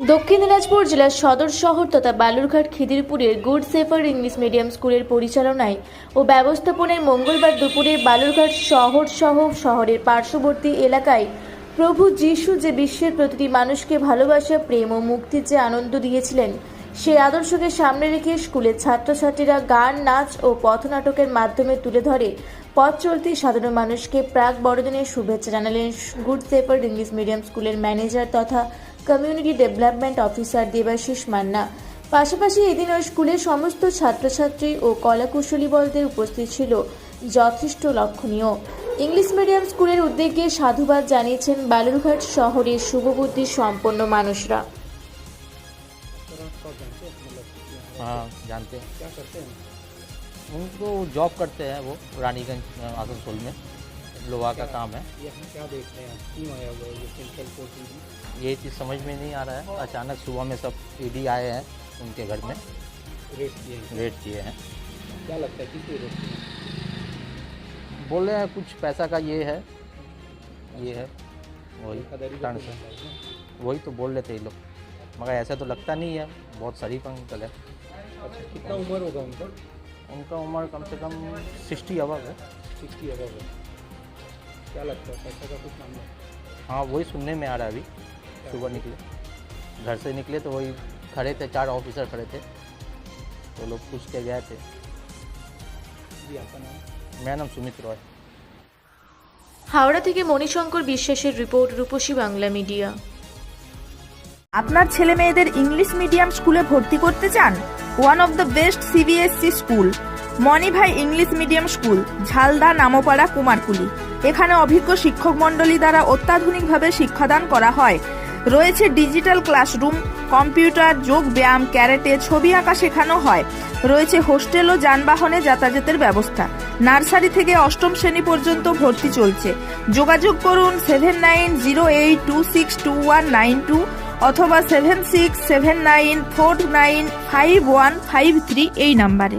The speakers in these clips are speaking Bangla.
দক্ষিণ দিনাজপুর জেলার সদর শহর তথা বালুরঘাট, খিদিরপুরের গুড সেফার ইংলিশ মিডিয়াম স্কুলের পরিচালনায় ও ব্যবস্থাপনায় মঙ্গলবার দুপুরে বালুরঘাট শহর সহ শহরের পার্শ্ববর্তী এলাকায় প্রভু যিশু যে বিশ্বের প্রতিটি মানুষকে ভালোবাসা, প্রেম ও মুক্তির যে আনন্দ দিয়েছিলেন সেই আদর্শকে সামনে রেখে স্কুলের ছাত্রছাত্রীরা গান, নাচ ও পথনাটকের মাধ্যমে তুলে ধরে পথ চলতি সাধারণ মানুষকে প্রাক বড়দিনের শুভেচ্ছা জানালেন গুড সেফার্ড ইংলিশ মিডিয়াম স্কুলের ম্যানেজার তথা community development officer Debashis Manna পাশাপাশি এদিন ওই স্কুলের সমস্ত ছাত্রছাত্রী ও কলাকুশলী বলদের উপস্থিত ছিল যথেষ্ট লক্ষণীয় ইংলিশ মিডিয়াম স্কুলের উদ্যোগে সাধুবাদ জানিয়েছেন বালুরঘাট শহরের শুভবুদ্ধি সম্পন্ন মানুষরা हाँ जानते हैं क्या करते हैं उनको जॉब करते हैं वो रानीगंज अ, आसनसोल में लोहा का काम है। यहाँ क्या देख रहे हैं? क्यों आया हुआ है ये सेंट्रल कोर्ट ये चीज़ समझ में नहीं आ रहा है। अचानक सुबह में सब ईडी आए हैं उनके घर में। रेट किए हैं। किए हैं। क्या लगता है किस लिए रेट किए हैं? बोले हैं कुछ पैसा का ये है। ये है। वही क्या? वही तो बोल थे लोग। मगर ऐसा तो लगता नहीं है। बहुत शरीफ अंकल है। अच्छा कितना उम्र होगा उनका? उनका उम्र कम से कम सिक्सटी अबव है। सिक्सटी अबव है। क्या लगता है पैसा का कुछ मामला है? हाँ वही सुनने में आ रहा है अभी सुबह निकले घर से निकले तो वही खड़े थे चार ऑफिसर खड़े थे तो लोग पूछ के गए थे जी आपका नाम मेरा नाम सुमित रॉय হাওড়া থেকে মণিশঙ্কর বিশ্বাসের রিপোর্ট রূপসী বাংলা মিডিয়া আপনার ছেলে মেয়েদের ইংলিশ মিডিয়াম স্কুলে ভর্তি করতে চান one of the best CBSE school Manibhai English medium school Jhalda Nampara Kumarkuli এখানে অভিজ্ঞ শিক্ষক মণ্ডলী দ্বারা অত্যাধুনিকভাবে শিক্ষাদান করা হয়। রয়েছে ডিজিটাল ক্লাসরুম, কম্পিউটার, যোগ ব্যায়াম, ক্যারেটে, ছবি আঁকা শেখানো হয়। রয়েছে হোস্টেল ও যানবাহনে যাতায়াতের ব্যবস্থা। নার্সারি থেকে অষ্টম শ্রেণি পর্যন্ত ভর্তি চলছে। যোগাযোগ করুন seven nine zero eight two six two one nine two অথবা seven six seven nine four nine five one five three এই নাম্বারে।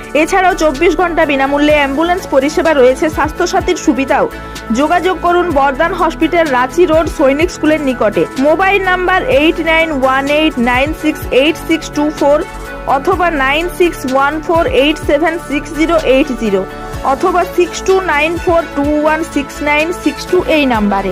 এছাড়াও চব্বিশ ঘণ্টা বিনামূল্যে অ্যাম্বুলেন্স, পরিষেবা রয়েছে, স্বাস্থ্যসাথীর সুবিধাও। যোগাযোগ করুন বর্দান হসপিটাল, রাঁচি রোড, সৈনিক স্কুলের নিকটে। Mobile number eight nine one eight nine six eight six two four অথবা nine six one four eight seven six zero eight zero অথবা six two nine four two one six nine six two এই নাম্বারে।